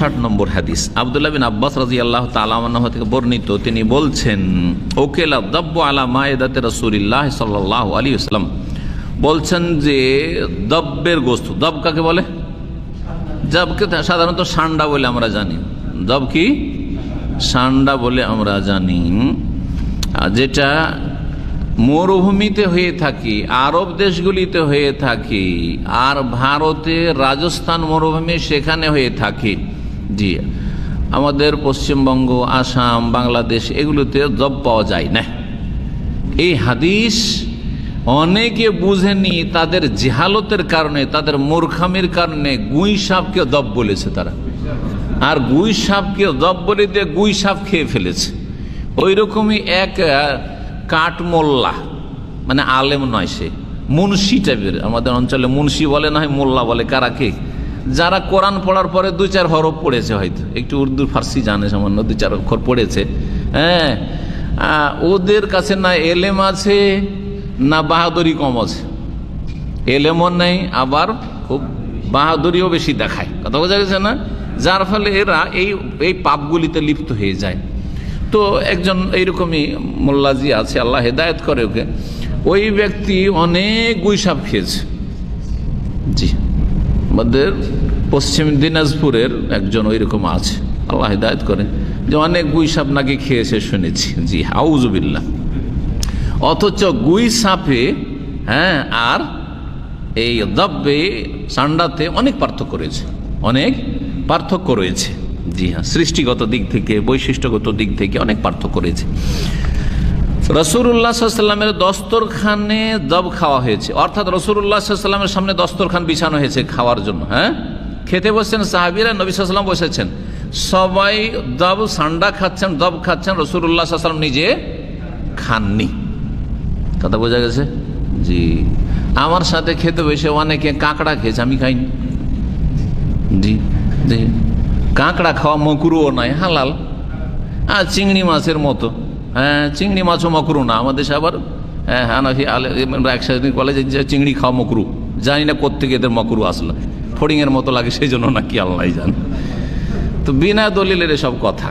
উনষাট নম্বর হাদিস। আবদুল্লাহ বিন আব্বাস রাজি আল্লাহ তালাহ থেকে বর্ণিত, তিনি বলছেন, ওকেলা দব্য আলা মায়েদাতে রসুলিল্লাহ সাল্লাহ আলী ইসলাম বলছেন যে, দব্বের গোস্ত। দব কাকে বলে? জবকে সাধারণত সান্ডা বলে আমরা জানি। দব কি? সান্ডা বলে আমরা জানি। যেটা মরুভূমিতে হয়ে থাকি, আরব দেশগুলিতে হয়ে থাকি, আর ভারতে রাজস্থান মরুভূমি সেখানে হয়ে থাকে। জি আমাদের পশ্চিমবঙ্গ, আসাম, বাংলাদেশ এগুলোতে দব পাওয়া যায় না। এই হাদিস অনেকে বুঝেনি তাদের জেহালতের কারণে, তাদের মূর্খামির কারণে গুই সাপকে দব বলেছে তারা। আর গুই সাপকে দব বলে দিয়ে গুই সাপ খেয়ে ফেলেছে। ওই রকমই এক কাঠমোল্লা মানে আলেম নয় সে, মুন্সি টাইপের আমাদের অঞ্চলে মুন্সি বলে না হয় মোল্লা বলে, কারা কে? যারা কোরআন পড়ার পরে দুই চার হরফ পড়েছে হয়তো। একটু উর্দু ফার্সি জানে সামান্য, দুই চার অক্ষর পড়েছে। হ্যাঁ ওদের কাছে না এলেম আছে, না বাহাদুরি কম আছে। এলেমও নেই, আবার খুব বাহাদুরিও বেশি দেখায়। কথা বোঝা গেছে না? যার ফলে এরা এই এই পাপগুলিতে লিপ্ত হয়ে যায়। তো একজন এইরকমই মোল্লাজি আছে, আল্লাহ হেদায়ত করে ওকে। ওই ব্যক্তি অনেক গুইসাপ খেয়েছে। জি। আমাদের পশ্চিম দিনাজপুরের একজন ওই রকম আছে। আল্লাহ হেদায়ত করে যে অনেক গুইসাপ নাকি খেয়েছে, শুনেছি। জি হাউজুবিল্লাহ অথচ গুই সাপে হ্যাঁ আর এই দব্বে, সান্ডাতে অনেক পার্থক্য রয়েছে। অনেক পার্থক্য রয়েছে। জি হ্যাঁ সৃষ্টিগত দিক থেকে, বৈশিষ্ট্যগত দিক থেকে অনেক পার্থক্য রয়েছে। রসুল্লাহ সাল্লামের দস্তরখানে দব খাওয়া হয়েছে। অর্থাৎ রসুল্লাহ সাল্লামের সামনে দস্তরখান বিছানো হয়েছে খাওয়ার জন্য হ্যাঁ? খেতে বসছেন সাহাবিরা, নবী সাল্লাম বসেছেন। সবাই দব সান্ডা খাচ্ছেন দব খাচ্ছেন রসুল্লাহ সাল্লাম নিজে খাননি। কথা বোঝা গেছে? জি। আমার সাথে খেতে বসে অনেকে কাঁকড়া খেয়েছে, আমি খাইনি। জি জি। কাঁকড়া খাওয়া মকুরুও নয়, হালাল। আর চিংড়ি মাছের মতো। হ্যাঁ চিংড়ি মাছও মকরু না, আমাদের দেশে আবার হ্যাঁ হানাফি আলে, আমরা একসাথে কলেজে চিংড়ি খাওয়া মকরু, জানি না কোথেকে এদের মকরু আসলো, ফড়িংয়ের মতো লাগে সেই জন্য নাকি আল্লাহ জান। তো বিনা দলিলের এসব কথা,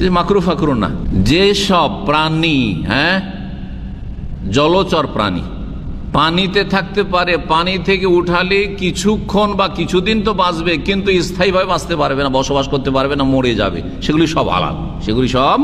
যে মাকরু ফাকরু না, যে সব প্রাণী হ্যাঁ জলচর প্রাণী, পানিতে থাকতে পারে, পানি থেকে উঠালে কিছুক্ষণ বা কিছুদিন তো বাঁচবে, কিন্তু স্থায়ীভাবে বাঁচতে পারবে না, বসবাস করতে পারবে না, মরে যাবে, সেগুলি সব আলাদ সেগুলি সব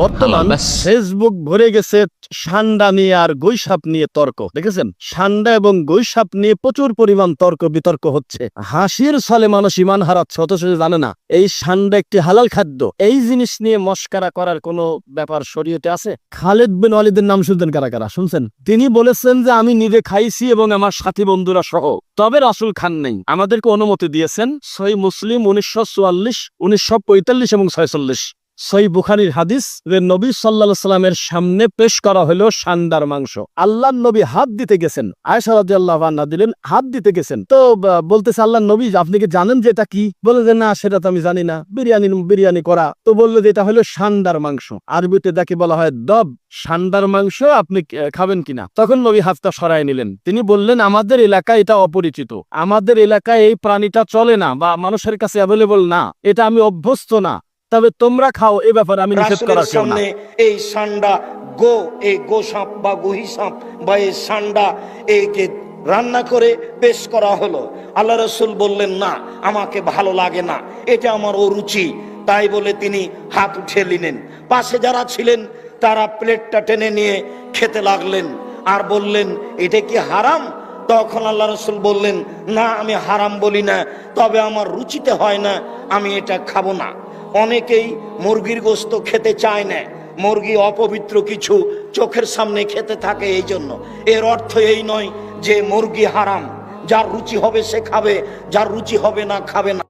বর্তমান ফেসবুক ভরে গেছে সান্ডা নিয়ে আর গৈসাপ নিয়ে তর্ক দেখেছেন? সান্ডা এবং গৈসাপ নিয়ে প্রচুর পরিমাণ তর্ক বিতর্ক হচ্ছে। হাসির ছলে মানুষ ইমান হারাচ্ছে অথচ জানে না এই সান্ডা একটি হালাল খাদ্য। এই জিনিস নিয়ে মস্কারা করার কোনো ব্যাপার শরীয়তে আছে? খালেদ বিন ওয়ালিদের নাম শুনতেন কারা কারা? শুনছেন? তিনি বলেছেন যে আমি নিজে খাইছি এবং আমার সাথী বন্ধুরা সহ তবে রাসুল খান নেই। আমাদেরকে অনুমতি দিয়েছেন সই মুসলিম উনিশশো চুয়াল্লিশ উনিশশো পঁয়তাল্লিশ এবং ছয়চল্লিশ। সই বুখারির হাদিস যে নবী সাল্লা সাল্লামের সামনে পেশ করা হলো সান্দার মাংস। আল্লাহ নবী হাত দিতে গেছেন। আয়সা রাজি আল্লাহ না দিলেন, হাত দিতে গেছেন। তো বলতেছে আল্লাহ নবী, আপনি কি জানেন যে এটা কি? বলে যে, না, সেটা তো আমি জানি না। বিরিয়ানি বিরিয়ানি করা। তো বলল যে, এটা হলো সান্দার মাংস। আরবিতে যাকে বলা হয় দব সান্দার মাংস আপনি খাবেন কিনা? তখন নবী হাতটা সরাই নিলেন। তিনি বললেন, আমাদের এলাকায় এটা অপরিচিত। আমাদের এলাকায় এই প্রাণীটা চলে না বা মানুষের কাছে অ্যাভেলেবল না। এটা আমি অভ্যস্ত না। তবে তোমরা খাও, এ ব্যাপারে আমি নিষেধ করার সামনে এই সান্ডা গো, এই গো সাপ বা গুহি সাপ বা এই সান্ডা একে রান্না করে পেশ করা হলো। আল্লাহ রসুল বললেন, না, আমাকে ভালো লাগে না, এটা আমার অরুচি। তাই বলে তিনি হাত উঠিয়ে নিলেন। পাশে যারা ছিলেন, তারা প্লেটটা টেনে নিয়ে খেতে লাগলেন আর বললেন, এটা কি হারাম? তখন আল্লাহ রসুল বললেন, না, আমি হারাম বলি না, তবে আমার রুচিতে হয় না, আমি এটা খাব না। অনেকেই মুরগির গোস্ত খেতে চায় না। মুরগি অপবিত্র কিছু চোখের সামনে খেতে থাকে এই জন্য। এর অর্থ এই নয় যে মুরগি হারাম। যার রুচি হবে সে খাবে, যার রুচি হবে না, খাবে না।